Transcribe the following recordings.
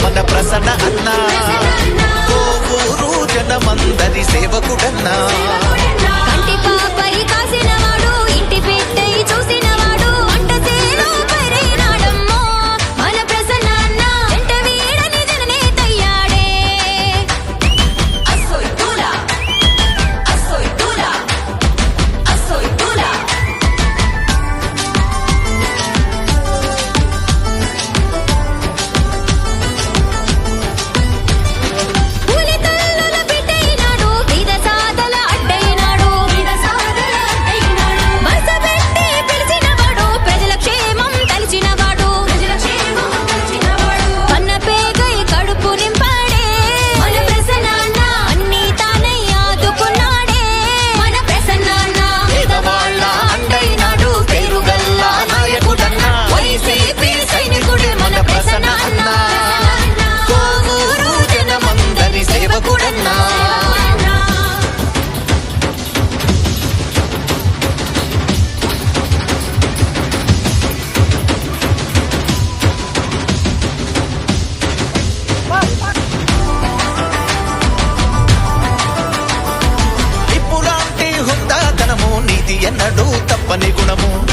మన ప్రసన్న అన్నా. జనమందరి సేవకుడన్నా. ఇంటి పెట్ట ఎన్నడూ తప్పని గుణము.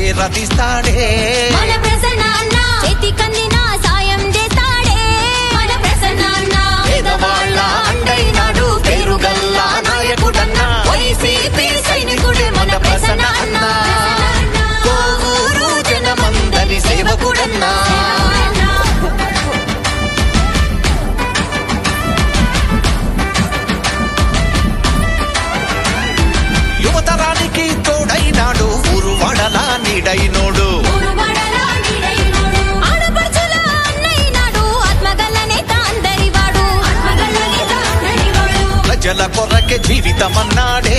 ప్రేరేపిస్తాడే నీడైనోడు ప్రజల కొరకే జీవితమన్నాడే.